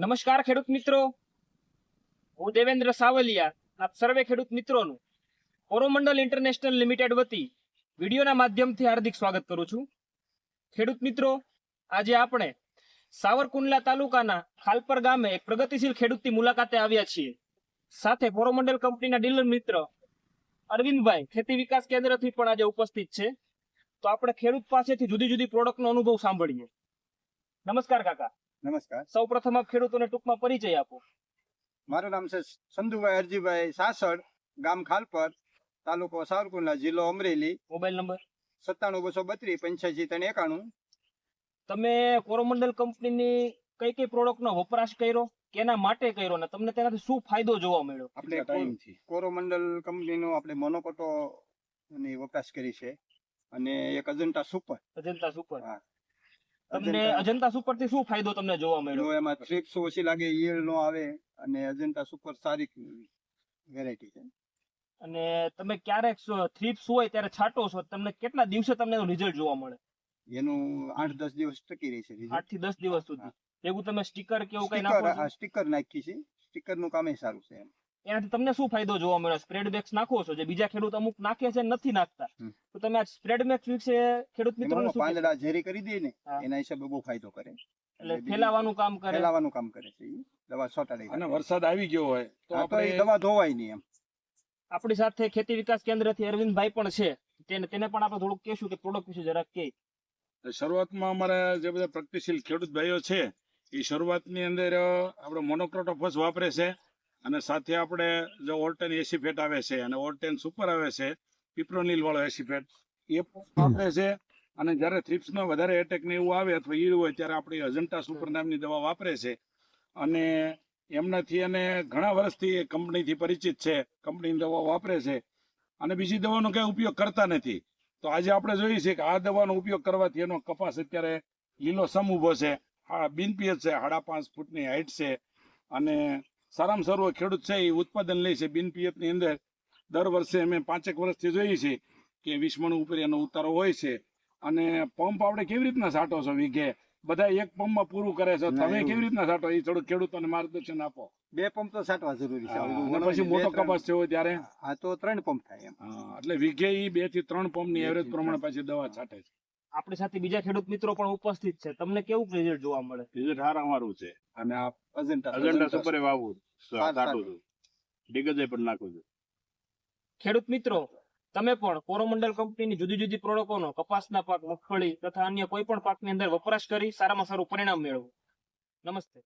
નમસ્કાર, ખેડૂત મિત્રો. હું દેવેન્દ્ર સાવલિયા, આપ સર્વે ખેડૂત મિત્રોનું કોરોમંડલ ઇન્ટરનેશનલ લિમિટેડ વતી વિડીયોના માધ્યમથી હાર્દિક સ્વાગત કરું છું. ખેડૂત મિત્રો, આજે આપણે સાવરકુંડલા તાલુકાના ખાલપર ગામે એક પ્રગતિશીલ ખેડૂતની મુલાકાતે આવ્યા છીએ. સાથે કોરોમંડલ કંપનીના ડીલર મિત્ર અરવિંદભાઈ ખેતી વિકાસ કેન્દ્રથી પણ આજે ઉપસ્થિત છે. તો આપણે ખેડૂત પાસેથી જુદી જુદી પ્રોડક્ટનો અનુભવ સાંભળીએ. નમસ્કાર કાકા. નમસ્કાર. સૌ પ્રથમ આપ ખેડૂતોને ટૂંકમાં પરિચય આપો. મારું નામ છે સંધુભાઈ અરજીભાઈ સાસડ ગામ ખાલપર તાલુકો સાવરકુંડલા જિલ્લો અમરેલી. Mobile number. સત્તાણું બસો બત્રીસ પંચ્યાસી ત્રણ એકાણું. તમે કોરોમંડલ કંપનીની કઈ કઈ પ્રોડક્ટનો વપરાશ કર્યો કેના માટે કર્યો ને તમને તેનાથી શું ફાયદો જોવા મળ્યો? આપણે કો- કોરોમંડલ કંપનીનો આપણે મોનોકોટો ની વપરાશ કરી છે. અને એક અજંટા સુપર. અજંટા સુપર. હા. તમને અજંતા. સુપરથી શું ફાયદો તમને જોવા મળ્યો? એમાં થ્રીપ્સ ઓછી લાગે ઈયળ નો આવે અને અજંતા સુપર સારી વેરાયટી છે. અને તમે ક્યારેક થ્રીપ્સ હોય ત્યારે છાંટો છો તમને કેટલા દિવસે તમને એનું રિઝલ્ટ જોવા મળે? એનું આઠ દસ દિવસ ટકી રહી છે આઠથી દસ દિવસ સુધી. એવું તમે સ્ટીકર કે એવું કઈ નાખો સ્ટીકર નાખી છે. સ્ટીકરનું કામ સારું છે એમ. એનાથી તમને શું ફાયદો જોવા મળ્યો સ્પ્રેડ બેક્સ નાખો છો જે બીજા ખેડૂત અમુક નાખે છે નથી નાખતા. તો તમે આ સ્પ્રેડ બેક્સ વિશે ખેડૂત મિત્રો શું પાંદડા ઝેરી કરી દે ને એના હિસાબે બહુ ફાયદો કરે. એટલે ફેલાવાનું કામ કરે. ફેલાવાનું કામ કરે છે દવા છોટાડી અને વરસાદ આવી ગયો હોય તો આપણે દવા ધોવાય નહીં એમ. આપણી સાથે ખેતી વિકાસ કેન્દ્રથી અરવિંદભાઈ પણ છે. તેને તેને પણ આપણે થોડુંક કહેશું કે પ્રોડક્ટ વિશે જરાક કે શરૂઆતમાં અમારા જે બધા પ્રગતિશીલ ખેડૂત ભાઈઓ છે એ શરૂઆતની અંદર આપણે મોનોક્રોટોફસ વાપરે છે. અને સાથે આપણે જો ઓર્ટેન એસીફેટ આવે છે અને ઓર્ટેન સુપર આવે છે પીપ્રોનિલ વાળો એસીફેટ એ વાપરે છે. અને જ્યારે થ્રિપ્સમાં વધારે એટેક ને એવું આવે અથવા ઈડ હોય ત્યારે આપણે અજંટા સુપર નામની દવા વાપરે છે. અને એમનાથી અને ઘણા વર્ષથી એ કંપનીથી પરિચિત છે, કંપનીની દવા વાપરે છે. અને બીજી દવાનો કઈ ઉપયોગ કરતા નથી. તો આજે આપણે જોઈએ છીએ કે આ દવાનો ઉપયોગ કરવાથી એનો કપાસ અત્યારે લીલો સમ ઊભો છે. આ બિનપિયત છે, સાડા પાંચ ફૂટની હાઈટ છે. અને સારામાં સારું ખેડૂત છે એ ઉત્પાદન લે છે બિનપિયતની અંદર. દર વર્ષે અમે પાંચેક વર્ષથી જોઈએ છીએ કે વિસ્મણ ઉપર એનો ઉતારો હોય છે. અને પંપ આપણે કેવી રીતના સાટો છો વીઘે? બધા એક પંપમાં પૂરું કરે છે. તમે કેવી રીતના સાટો એ થોડું ખેડૂતોને માર્ગદર્શન આપો. બે પંપ તો સાટવા જરૂરી છે. પછી મોટો કપાસ થયો ત્યારે? હા તો ત્રણ પંપ થાય એમ. એટલે વીઘે ઈ બેથી ત્રણ પંપની એવરેજ પ્રમાણે. પાછી દવા છાંટે છે. આપણી સાથે બીજા ખેડૂત મિત્રો પણ ઉપસ્થિત છે. તમને કેવું રિઝલ્ટ જોવા મળે? રિઝલ્ટ હારા અમારું છે. અને આ અજંટા અજંટા સુપરે વાવું કાઢું છું. ડિગજે પણ નાખું છું. ખેડૂત મિત્રો તમે પણ કોરોમંડલ કંપનીની જુદી જુદી પ્રોડક્ટોનો કપાસના પાક મગફળી તથા અન્ય કોઈ પણ પાકની અંદર વપરાશ કરી સારામાં સારું પરિણામ મેળવો. નમસ્તે.